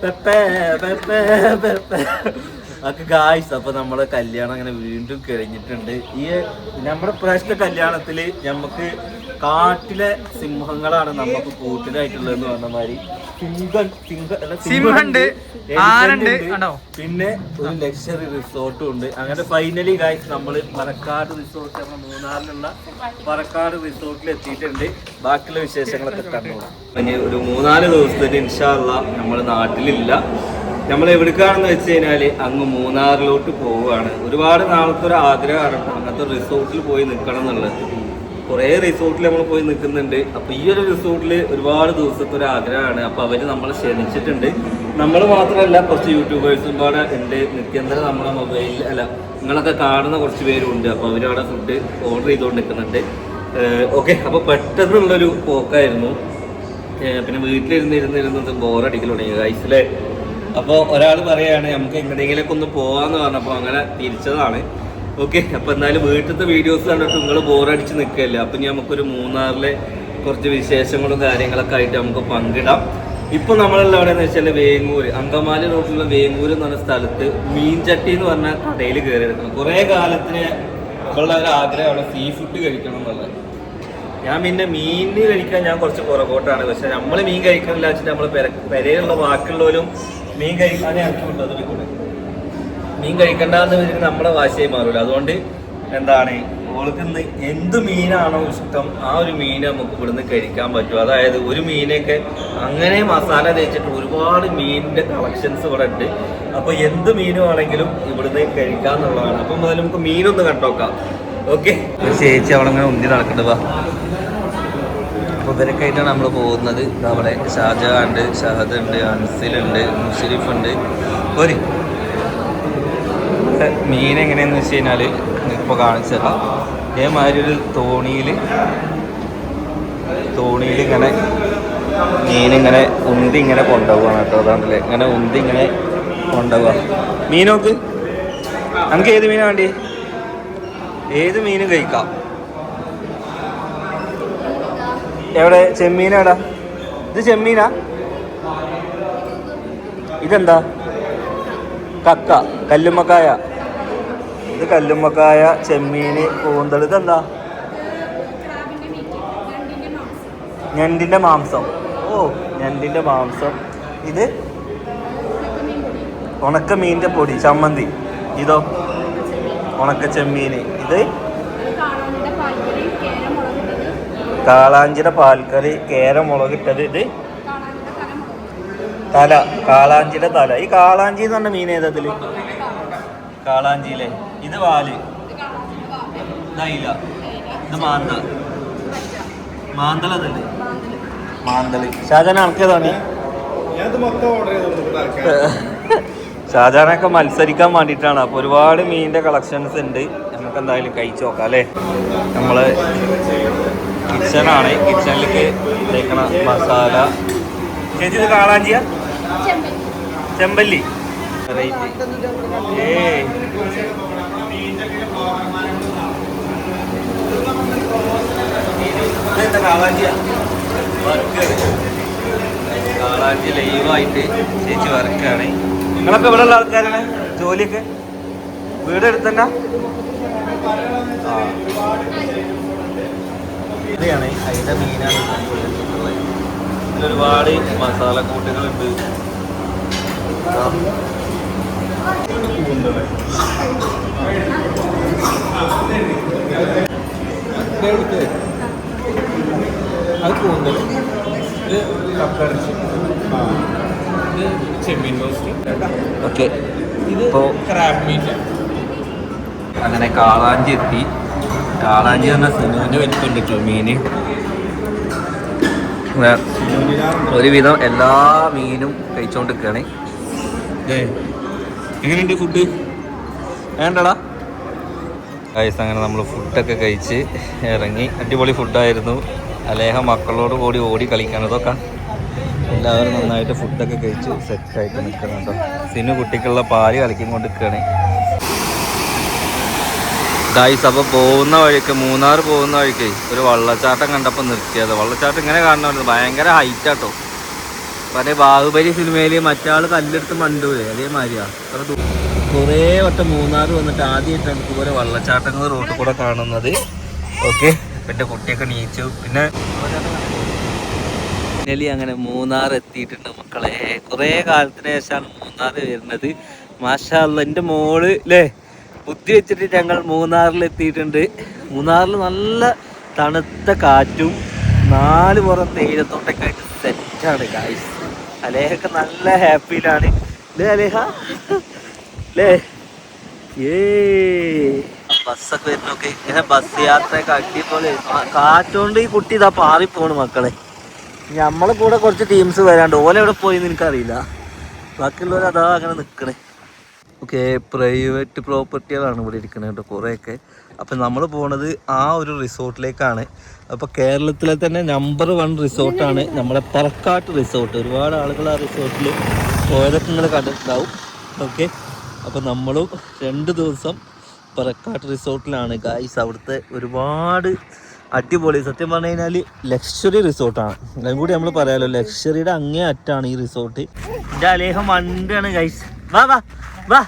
拜拜拜拜拜拜 അതൊക്കെ ഗായ്സ് അപ്പൊ നമ്മളെ കല്യാണം അങ്ങനെ വീണ്ടും കഴിഞ്ഞിട്ടുണ്ട്. ഈ നമ്മുടെ പ്രാവശ്യത്തെ കല്യാണത്തിൽ നമുക്ക് കാട്ടിലെ സിംഹങ്ങളാണ് നമുക്ക് കൂട്ടിലായിട്ടുള്ളതെന്ന് പറഞ്ഞ മാതിരി. സിംഹണ്ട്, കണ്ടോ? പിന്നെ ഒരു ലക്ഷറി റിസോർട്ടും ഉണ്ട്. അങ്ങനെ ഫൈനലി ഗായ്സ് നമ്മൾ പറക്കാട് റിസോർട്ട് നമ്മുടെ മൂന്നാറിലുള്ള പറക്കാട് റിസോർട്ടിൽ എത്തിയിട്ടുണ്ട്. ബാക്കിയുള്ള വിശേഷങ്ങളൊക്കെ കണ്ടോളാം. ഇനി ഒരു മൂന്നാൽ ദിവസത്തിന് ഇൻഷാല്ല നമ്മൾ നാട്ടിലില്ല. നമ്മൾ എവിടേക്കാണെന്ന് വെച്ച് കഴിഞ്ഞാൽ അങ്ങ് മൂന്നാറിലോട്ട് പോവുകയാണ്. ഒരുപാട് നാളത്തെ ഒരു ആഗ്രഹമാണ് അങ്ങനത്തെ റിസോർട്ടിൽ പോയി നിൽക്കണം എന്നുള്ളത്. കുറേ റിസോർട്ടിൽ നമ്മൾ പോയി നിൽക്കുന്നുണ്ട് അപ്പോൾ ഈ ഒരു റിസോർട്ടിൽ ഒരുപാട് ദിവസത്തെ ഒരു ആഗ്രഹമാണ്. അപ്പോൾ അവർ നമ്മളെ ക്ഷണിച്ചിട്ടുണ്ട്. നമ്മൾ മാത്രമല്ല കുറച്ച് യൂട്യൂബേഴ്സും പാടെ ഉണ്ട്. നിത്യന്തരം നമ്മുടെ മൊബൈലിൽ അല്ല നിങ്ങളൊക്കെ കാണുന്ന കുറച്ച് പേരുണ്ട്. അപ്പോൾ അവരവിടെ ഫുഡ് ഓർഡർ ചെയ്തുകൊണ്ട് നിൽക്കുന്നുണ്ട് ഓക്കെ. അപ്പോൾ പെട്ടെന്നുള്ളൊരു പോക്കായിരുന്നു. പിന്നെ വീട്ടിലിരുന്നിരുന്നിരുന്നത് ബോറടിക്കൽ തുടങ്ങി. ഗൈസിലെ അപ്പോൾ ഒരാൾ പറയുകയാണ് നമുക്ക് എങ്ങനെയെങ്കിലൊക്കെ ഒന്ന് പോകാമെന്ന് പറഞ്ഞപ്പോൾ അങ്ങനെ തിരിച്ചതാണ്. ഓക്കെ അപ്പോൾ എന്നാലും വീട്ടിലത്തെ വീഡിയോസ് കണ്ടിട്ട് നിങ്ങൾ ബോറടിച്ച് നിൽക്കുകയല്ലേ അപ്പം നമുക്കൊരു മൂന്നാറിലെ കുറച്ച് വിശേഷങ്ങളും കാര്യങ്ങളൊക്കെ ആയിട്ട് നമുക്ക് പങ്കിടാം. ഇപ്പൊ നമ്മളുള്ള എവിടെയെന്ന് വെച്ചാൽ വേങ്ങൂര് അങ്കമാലി റോഡിലുള്ള വേങ്ങൂര് എന്ന് പറഞ്ഞ സ്ഥലത്ത് മീൻചട്ടി എന്ന് പറഞ്ഞ കടയിൽ കയറി എടുക്കണം കുറേ കാലത്തിന് ഉള്ള ഒരു ആഗ്രഹമാണ് സീ ഫുഡ് കഴിക്കണം എന്നുള്ളത്. ഞാൻ പിന്നെ മീൻ കഴിക്കാൻ ഞാൻ കുറച്ച് പുറകോട്ടാണ്. പക്ഷെ നമ്മൾ മീൻ കഴിക്കണില്ല വെച്ചിട്ട് നമ്മൾ പെരയിലുള്ള ബാക്കിയുള്ളവരും മീൻ കഴിക്കാൻ ഇറക്കിവിട്ടു അതിൽ കൂടെ. മീൻ കഴിക്കണ്ടെന്ന് വെച്ചിട്ട് നമ്മളെ വാശിയായി മാറില്ല അതുകൊണ്ട് എന്താണ് ഓൾക്ക് ഇന്ന് എന്ത് മീനാണോ ഇഷ്ടം ആ ഒരു മീൻ നമുക്ക് ഇവിടുന്ന് കഴിക്കാൻ പറ്റും. അതായത് ഒരു മീനൊക്കെ അങ്ങനെ മസാല തേച്ചിട്ട് ഒരുപാട് മീനിന്റെ കളക്ഷൻസ് ഇവിടെ ഉണ്ട്. അപ്പൊ എന്ത് മീനും ആണെങ്കിലും ഇവിടുന്ന് കഴിക്കാന്നുള്ളതാണ്. അപ്പൊ മുതൽ നമുക്ക് മീനൊന്ന് കണ്ടോക്കാം. ഓക്കെ ചേച്ചി അവിടെ അങ്ങനെ ഉന്തി നടക്കണ്ടത് അപ്പോൾ ഇവരൊക്കെയായിട്ടാണ് നമ്മൾ പോകുന്നത്. അവിടെ ഷാജഹാൻ ഉണ്ട് ഷഹദ് ഉണ്ട് അൻസിലുണ്ട് മുഷരിഫ് ഉണ്ട് ഒരു മീൻ എങ്ങനെയെന്ന് വെച്ച് കഴിഞ്ഞാൽ ഇപ്പോൾ കാണിച്ചതാ തരാം. ഇതേമാതിരി ഒരു തോണിയിൽ തോണിയിൽ ഇങ്ങനെ മീനിങ്ങനെ ഉന്തി ഇങ്ങനെ കൊണ്ടുപോകാണ് കേട്ടോ. അതാണല്ലേ ഇങ്ങനെ ഉന്തി ഇങ്ങനെ കൊണ്ടുപോവാ. മീനോക്ക് നമുക്ക് ഏത് മീനാ വേണ്ടി ഏത് മീനും കഴിക്കാം? എവിടെ? ചെമ്മീനാടാ ഇത് ചെമ്മീനാ? ഇതെന്താ? കക്ക കല്ലുമ്മക്കായ. ഇത് കല്ലുമ്മക്കായ ചെമ്മീന് കൂന്തൽ ഇതെന്താ? ഞണ്ടിന്റെ മാംസം. ഓ ഞണ്ടിന്റെ മാംസം. ഇത് ഉണക്ക മീനിന്റെ പൊടി ചമ്മന്തി. ഇതോ? ഉണക്ക ചെമ്മീന് ഇത് കാളാഞ്ചിയുടെ പാൽക്കറി കേര മുളകിട്ടത് ഇത്? തല കാളാഞ്ചിയുടെ തല. ഈ കാളാഞ്ചി എന്ന് പറഞ്ഞ മീൻ ഏതതിൽ കാളാഞ്ചിയിലെ ഇത് വാൽ ഇതായില്ല ഇത് മാന്ത അതല്ലേ? മാന്തൾ. ഷാജാൻ ആൾക്കേതാണ് ഷാജാനൊക്കെ മത്സരിക്കാൻ വേണ്ടിയിട്ടാണ്. അപ്പോൾ ഒരുപാട് മീനിന്റെ കളക്ഷൻസ് ഉണ്ട്. നമുക്ക് എന്തായാലും കഴിച്ചു നോക്കാം അല്ലേ? നമ്മൾ കിച്ചണാണ് കിച്ചണിലേക്ക് തേക്കണ മസാല. ചേച്ചി ഇത് കാളാഞ്ചിയ ചെമ്പല്ലി. ഏ കാളാഞ്ചിയ വർക്കർ കാളാഞ്ചി ലൈവായിട്ട് ചേച്ചി വർക്കാണ് നിങ്ങളൊക്കെ ഇവിടെ ഉള്ള ആൾക്കാരാണ് ജോലിയൊക്കെ? വീട് എടുത്തന്നെ ഇതാണ് അതിന്റെ മീനാണ്. ഇതിൽ ഒരുപാട് മസാല കൂട്ടുകളുണ്ട്. അത് കൂന്തൽ. ഇത് കപ്പറച്ചി ഇത് ചെമ്മീൻ റോസ്റ്റ് ഓക്കെ. ഇത് ക്രാബ് മീറ്റ് അങ്ങനെ കാളാഞ്ചി എത്തി കാളാഞ്ചി പറഞ്ഞ സിനുവിന്റെ വലിപ്പുണ്ട് കേട്ടോ ഒരുവിധം എല്ലാ മീനും കഴിച്ചോണ്ടിരിക്കുകയാണ് എങ്ങനെയുണ്ട് ഫുഡ് വേണ്ടടാ. കഴിച്ച് അങ്ങനെ നമ്മൾ ഫുഡൊക്കെ കഴിച്ച് ഇറങ്ങി. അടിപൊളി ഫുഡായിരുന്നു അലേഹ മക്കളോട് കൂടി ഓടി കളിക്കാൻ കളിക്കണതൊക്കെ എല്ലാവരും നന്നായിട്ട് ഫുഡൊക്കെ കഴിച്ച് സെറ്റായിട്ട് നിൽക്കുന്നുണ്ടോ. സിനു കുട്ടിക്കുള്ള പാൽ കളിക്കും കൊണ്ട് നിൽക്കുകയാണ് ഗായ്സ് അപ്പോൾ പോകുന്ന വഴിക്ക് മൂന്നാർ പോകുന്ന വഴിക്ക് ഒരു വള്ളച്ചാട്ടം കണ്ടപ്പോൾ നിർത്തിയത്. വള്ളച്ചാട്ടം ഇങ്ങനെ കാണണമായിരുന്നു ഭയങ്കര ഹൈറ്റാട്ടോ പല ബാഹുബലി സിനിമയിൽ മറ്റാൾ കല്ലെടുത്ത് മണ്ടൂലേ അതേമാതിരിയാ. അത്ര കുറേ വട്ടം മൂന്നാർ വന്നിട്ട് ആദ്യമായിട്ടാണ് ഇതുപോലെ വള്ളച്ചാട്ടങ്ങൾ റോഡിൽ കൂടെ കാണുന്നത്. ഓക്കെ. എന്റെ കുട്ടിയൊക്കെ നീച്ചു. പിന്നെ ഫൈനലി അങ്ങനെ മൂന്നാർ എത്തിയിട്ടുണ്ട് മക്കളെ. കുറേ കാലത്തിന് ശേഷമാണ് മൂന്നാർ വരുന്നത്. മാഷാ എന്റെ മോൾ അല്ലേ ബുദ്ധി വെച്ചിട്ട് ഞങ്ങൾ മൂന്നാറിൽ എത്തിയിട്ടുണ്ട് മൂന്നാറിൽ നല്ല തണുത്ത കാറ്റും നാല് പുറം തേയിലത്തോട്ടൊക്കെ ആയിട്ട് സെറ്റാണ് കാഴ്ച അലേഹൊക്കെ നല്ല ഹാപ്പിയിലാണ് അല്ലേ അലേഹ? അല്ലേ ഏ ബസ്സൊക്കെ വരുന്നൊക്കെ ഇങ്ങനെ ബസ് യാത്രയൊക്കെ പോലെ കാറ്റുകൊണ്ട് ഈ കുട്ടി ഇതാ പാറിപ്പോണ് മക്കളെ. നമ്മളെ കൂടെ കുറച്ച് ടീംസ് വരാണ്ട്. ഓലെവിടെ പോയി പോയി എനിക്കറിയില്ല. ബാക്കിയുള്ളവർ അതാ അങ്ങനെ നിൽക്കണേ ഓക്കെ പ്രൈവറ്റ് പ്രോപ്പർട്ടികളാണ് ഇവിടെ ഇരിക്കുന്നത് കേട്ടോ കുറേയൊക്കെ. അപ്പം നമ്മൾ പോണത് ആ ഒരു റിസോർട്ടിലേക്കാണ്. അപ്പോൾ കേരളത്തിലെ തന്നെ നമ്പർ വൺ റിസോർട്ടാണ് നമ്മുടെ പറക്കാട്ട് റിസോർട്ട് ഒരുപാട് ആളുകൾ ആ റിസോർട്ടിൽ പോയതൊക്കെ നിങ്ങൾ കണ്ടിട്ടുണ്ടാവും. ഓക്കെ അപ്പോൾ നമ്മളും രണ്ട് ദിവസം പറക്കാട്ട് റിസോർട്ടിലാണ്. ഗായ്സ് അവിടുത്തെ ഒരുപാട് അടിപൊളി. സത്യം പറഞ്ഞു കഴിഞ്ഞാൽ ലക്ഷറി റിസോർട്ടാണ് അതും കൂടി നമ്മൾ പറയാലോ ലക്ഷറിയുടെ അങ്ങേ അറ്റാണ് ഈ റിസോർട്ട് എന്റെ അലേഹം വണ്ടിയാണ് ഗൈസ് വാ വാ. വാ.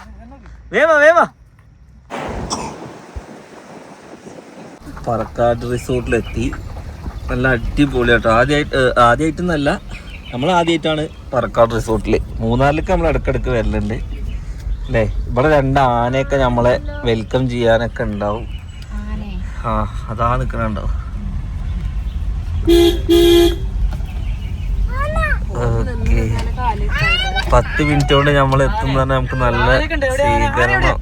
വേവാ വേവാ പറക്കാട് റിസോർട്ടിലെത്തി. നല്ല അടിപൊളിയാട്ടോ. ആദ്യമായിട്ട് ആദ്യമായിട്ടൊന്നല്ല നമ്മൾ ആദ്യമായിട്ടാണ് പറക്കാട് റിസോർട്ടിൽ മൂന്നാറിലേക്ക് നമ്മൾ ഇടക്കിടക്ക് വരലുണ്ട്. അല്ലേ ഇവിടെ രണ്ട് ആനയൊക്കെ നമ്മളെ വെൽക്കം ചെയ്യാനൊക്കെ ഉണ്ടാവും. ആ അതാ നിൽക്കണുണ്ടോ ഓക്കെ. പത്ത് മിനിറ്റ് കൊണ്ട് നമ്മൾ എത്തുന്ന നമുക്ക് നല്ല സ്വീകരണം.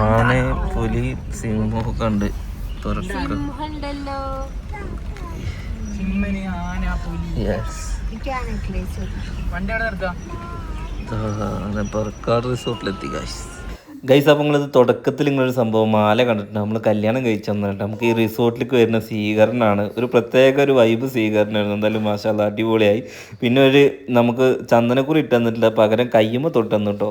ആന? പുലി സിംഹമൊക്കെ ഉണ്ട്. തുറക്കാട് റിസോർട്ടിലെത്തി ഗൈസ് ഗൈസ് അപ്പോൾ നിങ്ങളിത് തുടക്കത്തിൽ നിങ്ങളൊരു സംഭവം മാല കണ്ടിട്ടുണ്ട്. നമ്മൾ കല്യാണം കഴിച്ചു തന്നിട്ട് നമുക്ക് ഈ റിസോർട്ടിലേക്ക് വരുന്ന സ്വീകരണമാണ് ഒരു പ്രത്യേക ഒരു വൈബ് സ്വീകരണമായിരുന്നു എന്തായാലും മാഷാല്ല അടിപൊളിയായി. പിന്നെ ഒരു നമുക്ക് ചന്ദനക്കുറി ഇട്ട് തന്നിട്ടില്ല പകരം കയ്യുമ്പോൾ തൊട്ട് തന്നിട്ടോ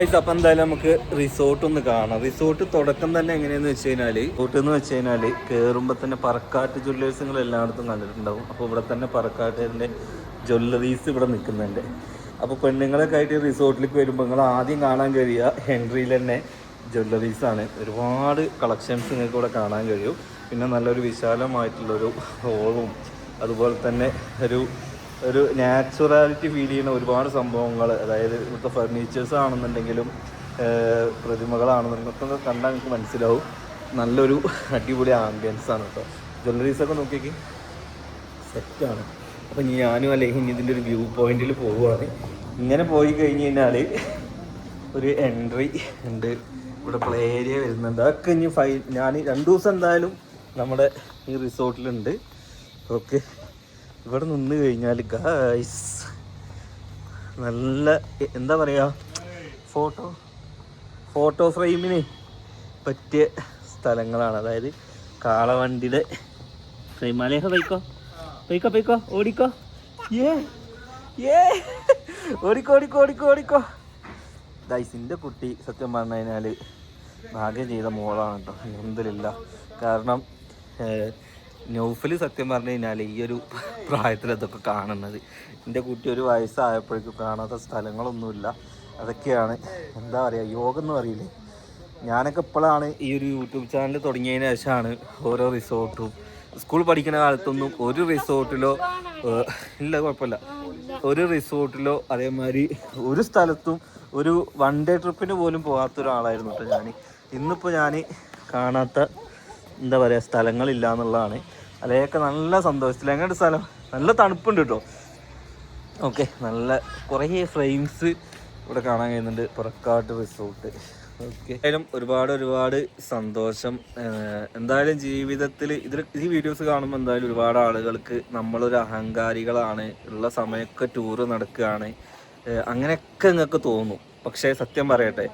ഗൈസ് അപ്പം എന്തായാലും നമുക്ക് റിസോർട്ട് ഒന്ന് കാണാം. റിസോർട്ട് തുടക്കം തന്നെ എങ്ങനെയാന്ന് വെച്ച് കഴിഞ്ഞാൽ റിസോർട്ട് എന്ന് വെച്ച് കഴിഞ്ഞാൽ കയറുമ്പോൾ തന്നെ പറക്കാട്ട് ജ്വല്ലേഴ്സ് നിങ്ങൾ എല്ലായിടത്തും കണ്ടിട്ടുണ്ടാവും. അപ്പോൾ ഇവിടെ തന്നെ പറക്കാട്ടിന്റെ ജ്വല്ലറീസ് ഇവിടെ നിൽക്കുന്നുണ്ട്. അപ്പോൾ പെണ്ണുങ്ങളൊക്കെ ആയിട്ട് റിസോർട്ടിലേക്ക് വരുമ്പോൾ നിങ്ങൾ ആദ്യം കാണാൻ കഴിയുക ഹെൻറിയിൽ തന്നെ ജ്വല്ലറീസ് ആണ്. ഒരുപാട് കളക്ഷൻസ് നിങ്ങൾക്ക് ഇവിടെ കാണാൻ കഴിയും. പിന്നെ നല്ലൊരു വിശാലമായിട്ടുള്ളൊരു ഹോളും അതുപോലെ തന്നെ ഒരു ഒരു നാച്ചുറാലിറ്റി ഫീൽ ചെയ്യുന്ന ഒരുപാട് സംഭവങ്ങൾ അതായത് ഇവിടുത്തെ ഫർണിച്ചേഴ്സ് ആണെന്നുണ്ടെങ്കിലും പ്രതിമകളാണെന്നുണ്ടെങ്കിലും ഒക്കെ കണ്ടാൽ നിങ്ങൾക്ക് മനസ്സിലാവും. നല്ലൊരു അടിപൊളി ആംബിയൻസ് ആണ് കേട്ടോ. ജ്വല്ലറീസൊക്കെ നോക്കിയേക്ക് സെറ്റാണ് അപ്പം ഞാനും അല്ലെങ്കിൽ ഇനി ഇതിന്റെ ഒരു വ്യൂ പോയിന്റിൽ പോവുകയാണ് ഇങ്ങനെ പോയി കഴിഞ്ഞ് കഴിഞ്ഞാൽ ഒരു എൻട്രി ഉണ്ട്. ഇവിടെ പ്ലേ ഏരിയ വരുന്നുണ്ട്. അതൊക്കെ ഇനി ഫൈ ഞാൻ രണ്ട് ദിവസം എന്തായാലും നമ്മുടെ ഈ റിസോർട്ടിലുണ്ട് ഓക്കെ ഇവിടെ നിന്ന് കഴിഞ്ഞാൽ ഗായ്സ് നല്ല എന്താ പറയുക ഫോട്ടോ ഫോട്ടോ ഫ്രെയിമിന് പറ്റിയ സ്ഥലങ്ങളാണ്. അതായത് കാളവണ്ടിയുടെ ഫ്രെയിം അലേഹ പൊയ്ക്കോ പൈക്കോ ഓടിക്കോ. ഏ ഏ. ഓടിക്കോ ഓടിക്കോ ഓടിക്കോ ഓടിക്കോ. ദൈസിന്റെ കുട്ടി സത്യം പറഞ്ഞു കഴിഞ്ഞാൽ ഭാഗ്യം ചെയ്ത മോളാണ് കേട്ടോ. എന്തിലില്ല. കാരണം നൗഫിൽ സത്യം പറഞ്ഞു കഴിഞ്ഞാൽ ഈ ഒരു പ്രായത്തിൽ അതൊക്കെ കാണുന്നത്. എന്റെ കുട്ടി ഒരു വയസ്സായപ്പോഴേക്കും കാണാത്ത സ്ഥലങ്ങളൊന്നുമില്ല. അതൊക്കെയാണ് എന്താ പറയുക യോഗം എന്ന് പറയില്ലേ? ഞാനൊക്കെ ഇപ്പോഴാണ് ഈ ഒരു യൂട്യൂബ് ചാനൽ തുടങ്ങിയതിന് ശേഷമാണ് ഓരോ റിസോർട്ടും സ്കൂൾ പഠിക്കുന്ന കാലത്തൊന്നും ഒരു റിസോർട്ടിലോ ഇല്ല കുഴപ്പമില്ല. ഒരു റിസോർട്ടിലോ അതേമാതിരി ഒരു സ്ഥലത്തും ഒരു വൺ ഡേ ട്രിപ്പിന് പോലും പോകാത്ത ഒരാളായിരുന്നു കേട്ടോ ഞാൻ ഇന്നിപ്പോൾ ഞാൻ കാണാത്ത എന്താ പറയുക സ്ഥലങ്ങളില്ല എന്നുള്ളതാണ്. അല്ലെങ്കിൽ നല്ല സന്തോഷത്തിൽ എങ്ങനെ സ്ഥലം? നല്ല തണുപ്പുണ്ട് കേട്ടോ ഓക്കെ നല്ല കുറേ ഫ്രെയിംസ് ഇവിടെ കാണാൻ കഴിയുന്നുണ്ട്. പുറക്കാട്ട് റിസോർട്ട്. എന്തായാലും ഒരുപാട് ഒരുപാട് സന്തോഷം. എന്തായാലും ജീവിതത്തിൽ ഇതിൽ ഈ വീഡിയോസ് കാണുമ്പോൾ എന്തായാലും ഒരുപാട് ആളുകൾക്ക് നമ്മളൊരു അഹങ്കാരികളാണ്. ഉള്ള സമയമൊക്കെ ടൂറ് നടക്കുകയാണ് അങ്ങനെയൊക്കെ നിങ്ങൾക്ക് തോന്നും. പക്ഷേ സത്യം പറയട്ടെ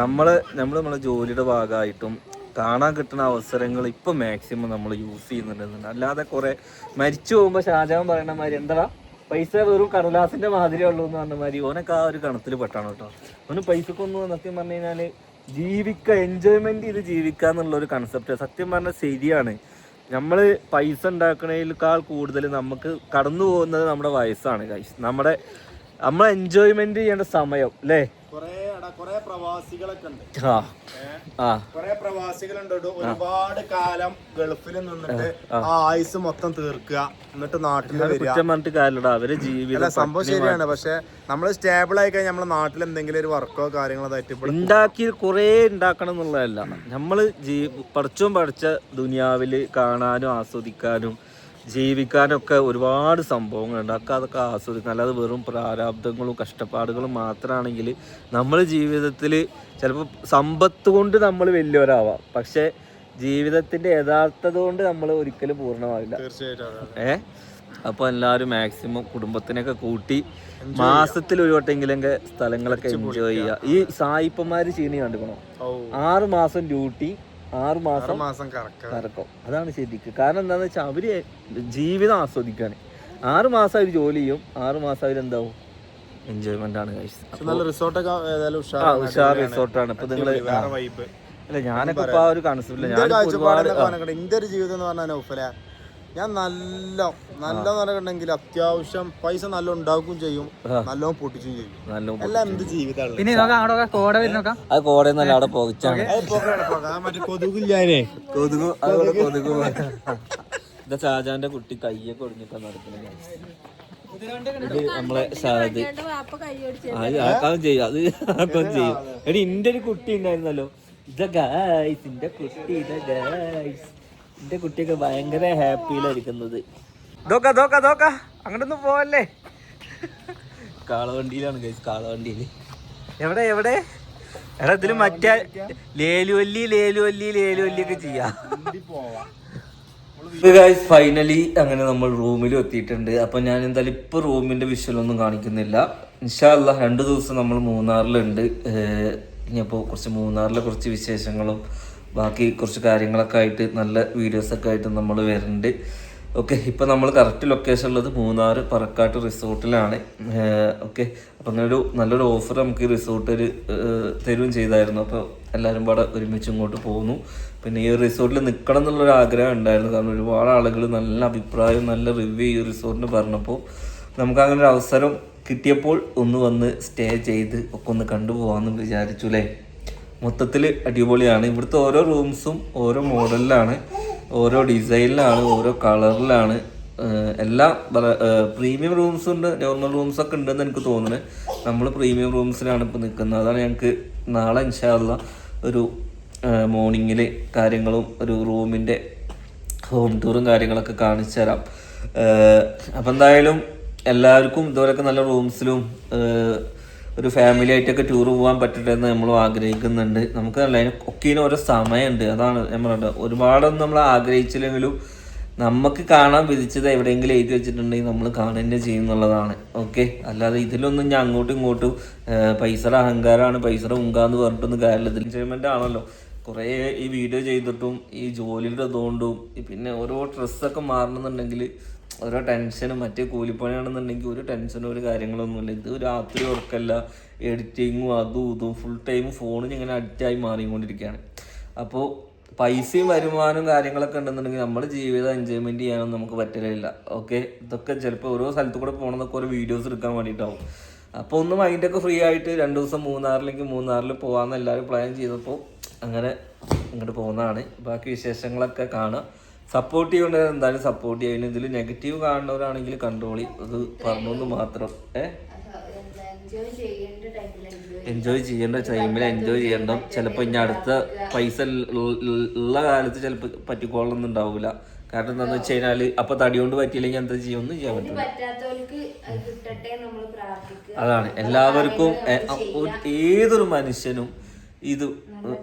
നമ്മൾ നമ്മൾ നമ്മളെ ജോലിയുടെ ഭാഗമായിട്ടും കാണാൻ കിട്ടുന്ന അവസരങ്ങൾ ഇപ്പം മാക്സിമം നമ്മൾ യൂസ് ചെയ്യുന്നുണ്ടെന്നുണ്ട്. അല്ലാതെ കുറേ മരിച്ചു പോകുമ്പോൾ ഷാജാൻ പറയുന്ന മാതിരി എന്താ പൈസ വെറും കടലാസിന്റെ മാതിരി ഉള്ളൂ എന്ന് പറഞ്ഞ മാതിരി ഓനൊക്കെ ആ ഒരു കണത്തിൽ പെട്ടാണ് കേട്ടോ. ഓന് പൈസക്കൊന്നും സത്യം പറഞ്ഞു കഴിഞ്ഞാൽ ജീവിക്കുക എൻജോയ്മെന്റ് ചെയ്ത് ജീവിക്കുക എന്നുള്ള ഒരു കൺസെപ്റ്റ് സത്യം പറഞ്ഞാൽ ശരിയാണ്. നമ്മൾ പൈസ ഉണ്ടാക്കുന്നതിനേക്കാൾ കൂടുതൽ നമുക്ക് കടന്നു പോകുന്നത് നമ്മുടെ വയസ്സാണ് നമ്മുടെ നമ്മൾ എൻജോയ്മെന്റ് ചെയ്യേണ്ട സമയം അല്ലേ കൊറേ പ്രവാസികളൊക്കെ ഉണ്ട്. കൊറേ പ്രവാസികളുണ്ട്. ഒരുപാട് കാലം ഗൾഫിൽ നിന്നിട്ട് ആ. ആയുസ് മൊത്തം തീർക്കുക. എന്നിട്ട് നാട്ടിൽ വരിക. അവരെ ജീവിതം സംഭവം ശരിയാണ്. പക്ഷെ നമ്മൾ സ്റ്റേബിൾ ആയി കഴിഞ്ഞാൽ നമ്മളെ നാട്ടിൽ എന്തെങ്കിലും ഒരു വർക്കോ കാര്യങ്ങളോ തട്ടിപ്പിടി ഉണ്ടാക്കി കുറേ ഉണ്ടാക്കണം എന്നുള്ളതല്ല. നമ്മൾ പഠിച്ചും പഠിച്ച ദുനിയാവിൽ കാണാനും ആസ്വദിക്കാനും ജീവിക്കാനും ഒക്കെ ഒരുപാട് സംഭവങ്ങളുണ്ട് അതൊക്കെ അതൊക്കെ ആസ്വദിക്കാം അല്ലാതെ വെറും പ്രാരാബ്ദങ്ങളും കഷ്ടപ്പാടുകളും മാത്രമാണെങ്കിൽ നമ്മൾ ജീവിതത്തിൽ ചിലപ്പോൾ സമ്പത്ത് കൊണ്ട് നമ്മൾ വലിയവരാവാം. പക്ഷേ ജീവിതത്തിന്റെ യഥാർത്ഥത കൊണ്ട് നമ്മൾ ഒരിക്കലും പൂർണമാവില്ല. തീർച്ചയായിട്ടും ഏ? അപ്പോൾ എല്ലാവരും മാക്സിമം കുടുംബത്തിനൊക്കെ കൂട്ടി മാസത്തിൽ ഒരു വട്ടെങ്കിലും സ്ഥലങ്ങളൊക്കെ എൻജോയ് ചെയ്യുക. ഈ സായിപ്പന്മാർ ചീനി കണ്ടുക്കണോ ആറ് മാസം ഡ്യൂട്ടി ആറ് മാസം മാസം കറക്ക. അതാണ് ശരിക്ക്. കാരണം എന്താന്ന് വെച്ചാൽ അവർ ജീവിതം ആസ്വദിക്കാണ് ആറ് മാസം അവർ ജോലി ചെയ്യും. ആറ് മാസം അവരെന്താവും എൻജോയ്മെന്റ് ആണ്. നല്ല റിസോർട്ടൊക്കെ ഉഷാർ റിസോർട്ടാണ്. ഇപ്പൊ നിങ്ങൾ അല്ല ഞാനൊക്കെ ഇപ്പൊ ആ ഒരു കൺസെപ്റ്റില്ല ഞാൻ ഒരുപാട് ഇന്ത്യ ഒരു ജീവിതം എന്ന് പറഞ്ഞാൽ ഞാൻ നല്ല നല്ല നിലകണ്ടെങ്കിൽ അത്യാവശ്യം പൈസ നല്ല ഉണ്ടാക്കുകയും ചെയ്യും. നല്ലോണം പൊട്ടിച്ചും ചെയ്യും. നല്ല എല്ലാം എന്ത് ജീവിതമാണ്. പിന്നെ അത് കോടയിൽ നല്ല അവിടെ പോകിച്ചാണ്. മറ്റേ കൊതുകില്ലാനേ കൊതുക് അതുപോലെ കൊതുക്. ഇതാ ഷാജാന്റെ കുട്ടി കയ്യൊക്കെ ഒടിഞ്ഞിട്ടാ നടക്കുന്നത്. ഇത് നമ്മളെ ഷാജ്. അത് ആക്കാൻ ചെയ്യും. അത് ആക്കാൻ ചെയ്യും. എടി ഇന്റെ ഒരു കുട്ടി ഉണ്ടായിരുന്നല്ലോ. ഇതാ ഗായ്സ് ഇന്റെ കുട്ടി ഇതാ ഗായ്സ് ഇന്റെ കുട്ടിയൊക്കെ ഭയങ്കര ഹാപ്പിയിലായിരിക്കുന്നത് ദോക്ക ദോക്ക ദോക്ക. അങ്ങോട്ടൊന്നും പോവല്ലേ? കാളവണ്ടിയിലാണ് ഗൈസ് കാളവണ്ടിയിൽ എവിടെ എവിടെ? എടാ ഇതിൽ മറ്റേ ലേലുവല്ലി ലേലുവല്ലി ലേലുവല്ലി ഒക്കെ ചെയ്യാം. ഗൈസ് ഫൈനലി അങ്ങനെ നമ്മൾ റൂമിൽ എത്തിയിട്ടുണ്ട്. അപ്പൊ ഞാൻ എന്തായാലും ഇപ്പൊ റൂമിന്റെ വിഷ്വൽ ഒന്നും കാണിക്കുന്നില്ല. ഇൻഷാല്ല രണ്ടു ദിവസം നമ്മൾ മൂന്നാറിലുണ്ട്. ഇനിയപ്പോ ഇനിയിപ്പോൾ കുറച്ച് മൂന്നാറിലെ കുറച്ച് വിശേഷങ്ങളും ബാക്കി കുറച്ച് കാര്യങ്ങളൊക്കെ ആയിട്ട് നല്ല വീഡിയോസൊക്കെ ആയിട്ട് നമ്മൾ വരുന്നുണ്ട്. ഓക്കെ ഇപ്പം നമ്മൾ കറക്റ്റ് ലൊക്കേഷൻ ഉള്ളത് മൂന്നാർ പറക്കാട്ട് റിസോർട്ടിലാണ്. ഓക്കെ അപ്പോൾ അങ്ങനെ ഒരു നല്ലൊരു ഓഫർ നമുക്ക് ഈ റിസോർട്ട് ഒരു തരുകയും ചെയ്തായിരുന്നു. അപ്പോൾ എല്ലാവരും പാടെ ഒരുമിച്ച് ഇങ്ങോട്ട് പോകുന്നു പിന്നെ ഈ റിസോർട്ടിൽ നിൽക്കണം എന്നുള്ളൊരു ആഗ്രഹം ഉണ്ടായിരുന്നു. കാരണം ഒരുപാട് ആളുകൾ നല്ല അഭിപ്രായം നല്ല റിവ്യൂ ഈ റിസോർട്ടിന് പറഞ്ഞപ്പോൾ നമുക്ക് അങ്ങനെ ഒരു അവസരം കിട്ടിയപ്പോൾ ഒന്ന് വന്ന് സ്റ്റേ ചെയ്ത് ഒക്കെ ഒന്ന് കണ്ടുപോകാമെന്ന് വിചാരിച്ചു അല്ലേ മൊത്തത്തിൽ അടിപൊളിയാണ്. ഇവിടുത്തെ ഓരോ റൂംസും ഓരോ മോഡലിലാണ് ഓരോ ഡിസൈനിലാണ് ഓരോ കളറിലാണ്. എല്ലാം പ്രീമിയം റൂംസ് ഉണ്ട് നോർമൽ റൂംസ് ഒക്കെ ഉണ്ടെന്ന് എനിക്ക് തോന്നുന്നത് നമ്മൾ പ്രീമിയം റൂംസിലാണ് ഇപ്പോൾ നിൽക്കുന്നത്. അതാണ് ഞങ്ങൾക്ക് നാളെ ഇൻഷാല്ല ഒരു മോർണിംഗിൽ കാര്യങ്ങളും ഒരു റൂമിന്റെ ഹോം ടൂറും കാര്യങ്ങളൊക്കെ കാണിച്ചു തരാം. അപ്പം എന്തായാലും എല്ലാവർക്കും ഇതുപോലൊക്കെ നല്ല റൂംസിലും ഒരു ഫാമിലി ആയിട്ടൊക്കെ ടൂർ പോകാൻ പറ്റട്ടെ എന്ന് നമ്മൾ ആഗ്രഹിക്കുന്നുണ്ട്. നമുക്ക് നല്ല ഒക്കെയും ഓരോ സമയമുണ്ട്. അതാണ് പറഞ്ഞത്. ഒരുപാടൊന്നും നമ്മൾ ആഗ്രഹിച്ചില്ലെങ്കിലും നമുക്ക് കാണാൻ വിധിച്ചത് എവിടെയെങ്കിലും എഴുതി വെച്ചിട്ടുണ്ടെങ്കിൽ നമ്മൾ കാണുക ചെയ്യുന്നുള്ളതാണ് ഓക്കെ അല്ലാതെ ഇതിലൊന്നും ഞാൻ അങ്ങോട്ടും ഇങ്ങോട്ടും പൈസ അഹങ്കാരമാണ് പൈസയുടെ ഉങ്കാന്ന് പറഞ്ഞിട്ടൊന്നും കാര്യമില്ല. ഇതിൽ എൻജോയ്മെന്റ് ആണല്ലോ. കുറേ ഈ വീഡിയോ ചെയ്തിട്ടും ഈ ജോലിയുടെ ഇതുകൊണ്ടും പിന്നെ ഓരോ ഡ്രസ്സൊക്കെ മാറണമെന്നുണ്ടെങ്കിൽ ഓരോ ടെൻഷനും മറ്റേ കൂലിപ്പണിയാണെന്നുണ്ടെങ്കിൽ ഒരു ടെൻഷനും ഒരു കാര്യങ്ങളൊന്നുമില്ല. ഇത് രാത്രി ഉറക്കല്ല എഡിറ്റിങ്ങും അതും ഇതും ഫുൾ ടൈം ഫോണിന് ഇങ്ങനെ അഡിക്റ്റായി മാറിക്കൊണ്ടിരിക്കുകയാണ്. അപ്പോൾ പൈസയും വരുമാനവും കാര്യങ്ങളൊക്കെ ഉണ്ടെന്നുണ്ടെങ്കിൽ നമ്മുടെ ജീവിതം എൻജോയ്മെന്റ് ചെയ്യാനൊന്നും നമുക്ക് പറ്റലില്ല. ഓക്കെ ഇതൊക്കെ ചിലപ്പോൾ ഓരോ സ്ഥലത്തു കൂടെ പോകണമെന്നൊക്കെ ഓരോ വീഡിയോസ് എടുക്കാൻ വേണ്ടിയിട്ടാവും. അപ്പോൾ ഒന്ന് മൈൻഡൊക്കെ ഫ്രീ ആയിട്ട് രണ്ട് ദിവസം മൂന്നാറിലേക്ക് മൂന്നാറിൽ പോകാമെന്ന് എല്ലാവരും പ്ലാൻ ചെയ്തപ്പോൾ അങ്ങനെ ഇങ്ങോട്ട് പോകുന്നതാണ് ബാക്കി വിശേഷങ്ങളൊക്കെ കാണാം. സപ്പോർട്ട് ചെയ്യേണ്ടത് എന്തായാലും സപ്പോർട്ട് ചെയ്യുന്നു ഇതിൽ നെഗറ്റീവ് കാണുന്നവരാണെങ്കിൽ കൺട്രോളി അത് പറഞ്ഞൊന്ന് മാത്രം. ഏഹ് എൻജോയ് ചെയ്യേണ്ട ടൈമിൽ എൻജോയ് ചെയ്യണം ചിലപ്പോൾ ഇനി അടുത്ത പൈസ ഉള്ള- കാലത്ത് ചിലപ്പോൾ പറ്റിക്കോളൊന്നും ഉണ്ടാവില്ല കാരണം എന്താണെന്ന് വെച്ച് കഴിഞ്ഞാൽ അപ്പൊ തടി കൊണ്ട് പറ്റിയില്ലെങ്കിൽ എന്താ ചെയ്യുമെന്ന് ചെയ്യാൻ പറ്റില്ല പ്രാർത്ഥിക്കുക. അതാണ്. എല്ലാവർക്കും ഏതൊരു മനുഷ്യനും ഇത്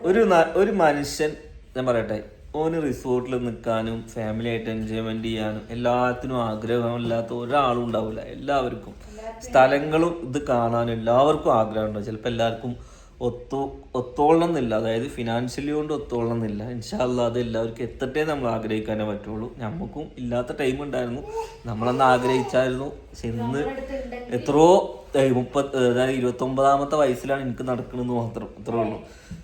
ഒരു ഒരു മനുഷ്യൻ ഞാൻ പറയട്ടെ ഓന് റിസോർട്ടിൽ നിൽക്കാനും ഫാമിലി ആയിട്ട് എൻജോയ്മെന്റ് ചെയ്യാനും എല്ലാത്തിനും ആഗ്രഹമില്ലാത്ത ഒരാളും ഉണ്ടാവില്ല എല്ലാവർക്കും. സ്ഥലങ്ങളും ഇത് കാണാനും എല്ലാവർക്കും ആഗ്രഹം ഉണ്ടാവും. ചിലപ്പോൾ എല്ലാവർക്കും ഒത്തു ഒത്തോളണം എന്നില്ല. അതായത് ഫിനാൻഷ്യലി കൊണ്ട് ഒത്തോളണം എന്നില്ല. ഇൻഷാല്ല അത് എല്ലാവർക്കും എത്തട്ടെ നമ്മൾ ആഗ്രഹിക്കാനേ പറ്റുള്ളൂ. നമുക്കും ഇല്ലാത്ത ടൈം ഉണ്ടായിരുന്നു. നമ്മളന്ന് ആഗ്രഹിച്ചായിരുന്നു. ഇന്ന് എത്രയോ മുപ്പത് അതായത് ഇരുപത്തി ഒമ്പതാമത്തെ വയസ്സിലാണ് എനിക്ക് നടക്കണമെന്ന് മാത്രം അത്രേ ഉള്ളൂ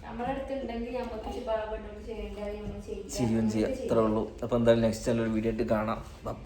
നമ്മുടെ അടുത്ത് ഉണ്ടെങ്കിൽ നമുക്ക് പാവപ്പെട്ടവർ ചെയ്യേണ്ടത് നമ്മൾ ചെയ്യിക്കാം. ചെയ്യുകയും ചെയ്യുക അത്രേ ഉള്ളൂ. അപ്പോൾ എന്തായാലും നെക്സ്റ്റ് നല്ലൊരു വീഡിയോ ആയിട്ട് കാണാം. ബപ്പ